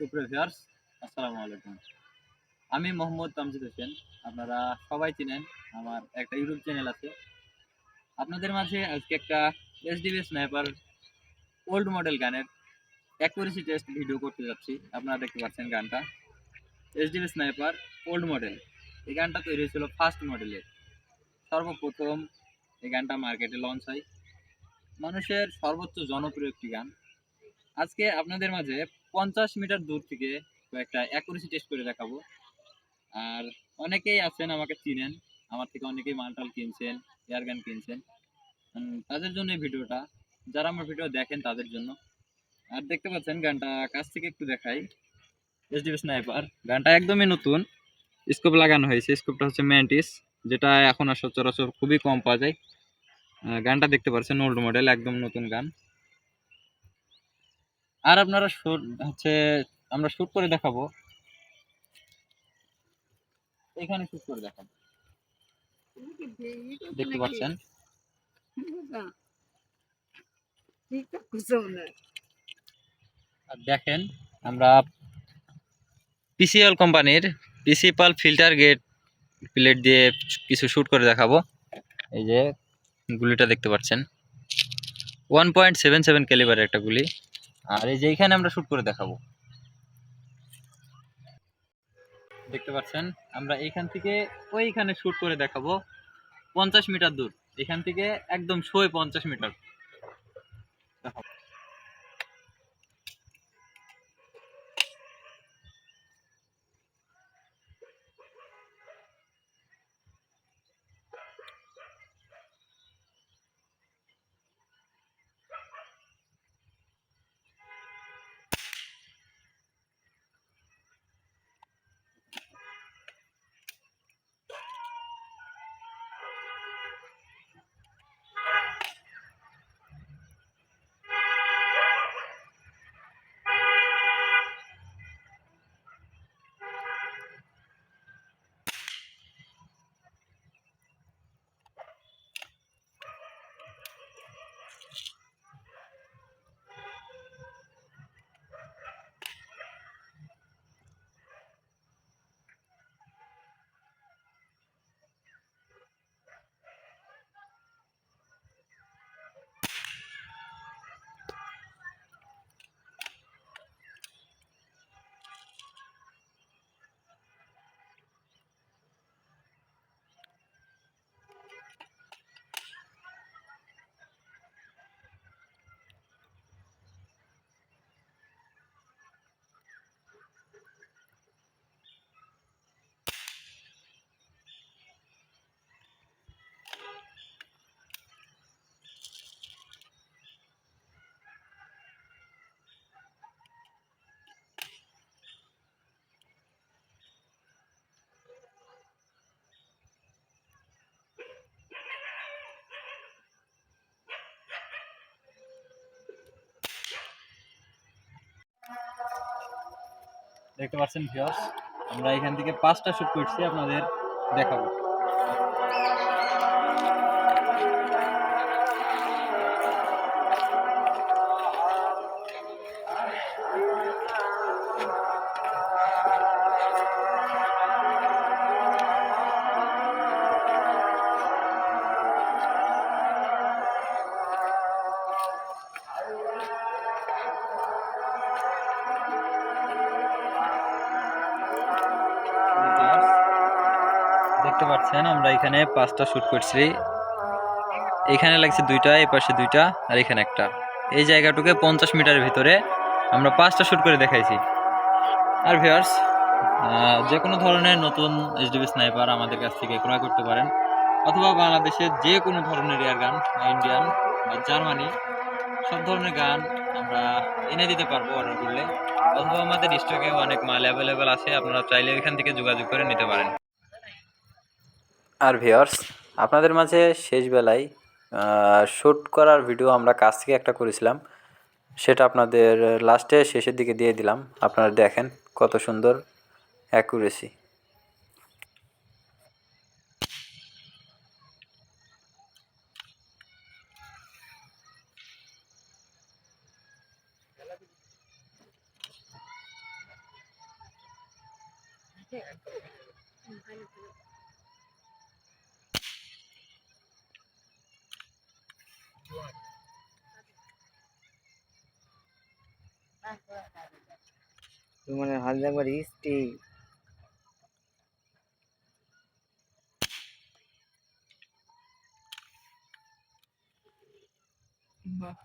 সুপ্রিয় আসসালামু আলাইকুম। আমি মোহাম্মদ তামজিদ হোসেন, আপনারা সবাই চিনেন, আমার একটা ইউটিউব চ্যানেল আছে। আপনাদের মাঝে আজকে একটা এসডিবি স্নাইপার ওল্ড মডেল গানের অ্যাকুরেসি টেস্ট ভিডিও করতে যাচ্ছি। আপনারা দেখতে পাচ্ছেন গানটা। SDB sniper old model. এই গানটা তৈরি হয়েছিল ফার্স্ট মডেলের সর্বপ্রথম এই গানটা মার্কেটে লঞ্চ হয়। মানুষের সর্বোচ্চ জনপ্রিয় একটি গান। আজকে আপনাদের মাঝে পঞ্চাশ মিটার দূর থেকে কয়েকটা অ্যাকুরেসি টেস্ট করে দেখাবো। আর অনেকেই আছেন আমাকে চিনেন, আমার থেকে অনেকেই মালটাল কিনছেন এয়ার গান কিনছেন। তাদের জন্য ভিডিওটা, যারা আমার ভিডিও দেখেন তাদের জন্য। আর দেখতে পাচ্ছেন, গানটা কাছ থেকে একটু দেখাই। এসডিবি স্নাইপার গানটা একদমই নতুন। স্কোপ লাগানো হয়েছে স্কোপটা হচ্ছে ম্যান্টিস যেটা এখন আর সচরাচর খুবই কম পাওয়া যায়। গানটা দেখতে পাচ্ছেন ওল্ড মডেল একদম নতুন গান। আর আপনারা শুট হচ্ছে, আমরা শুট করে দেখাবো। এখানে শুট করে দেখাবো। দেখতে পাচ্ছেন? দেখেন, আমরা পিসিএল কোম্পানির পিসিপাল ফিল্টার গেট প্লেট দিয়ে কিছু শুট করে দেখাবো। এই যে, গুলিটা দেখতে পাচ্ছেন। ওয়ান পয়েন্ট সেভেন সেভেন ক্যালিবারের একটা গুলি। আর এই যে এখানে আমরা শুট করে দেখাবো। দেখতে পাচ্ছেন? আমরা এখান থেকে ওইখানে শুট করে দেখাবো। পঞ্চাশ মিটার দূর। এখান থেকে একদম শোয় পঞ্চাশ মিটার। দেখাবো। দেখতে পাচ্ছেন ভিউয়ার্স আমরা এখান থেকে পাঁচটা শ্যুট করছি আপনাদের দেখাবো। দেখতে পাচ্ছেন, আমরা এখানে পাঁচটা শুট করছি। এখানে লাগছে দুইটা এই পাশে দুইটা আর এখানে একটা। এই জায়গাটুকে পঞ্চাশ মিটারের ভিতরে আমরা পাঁচটা শুট করে দেখাইছি। আর ভিউয়ার্স যে কোনো ধরনের নতুন এইচডিবি স্নাইপার আমাদের কাছ থেকে ক্রয় করতে পারেন। অথবা বাংলাদেশের যে কোনো ধরনের এয়ার গান ইন্ডিয়ান বা জার্মানি সব ধরনের গান আমরা এনে দিতে পারব অর্ডার করলে। অথবা আমাদের স্টকে অনেক মাল অ্যাভেলেবেল আছে, আপনারা চাইলে এখান থেকে যোগাযোগ করে নিতে পারেন। আর ভিওর্স আপনাদের মাঝে শেষ বেলায় শ্যুট করার ভিডিও আমরা কাছ থেকে একটা করেছিলাম। সেটা আপনাদের লাস্টে শেষের দিকে দিয়ে দিলাম। আপনারা দেখেন কত সুন্দর অ্যাকুরেসি মানে হাল একবার ইস্টি বাহ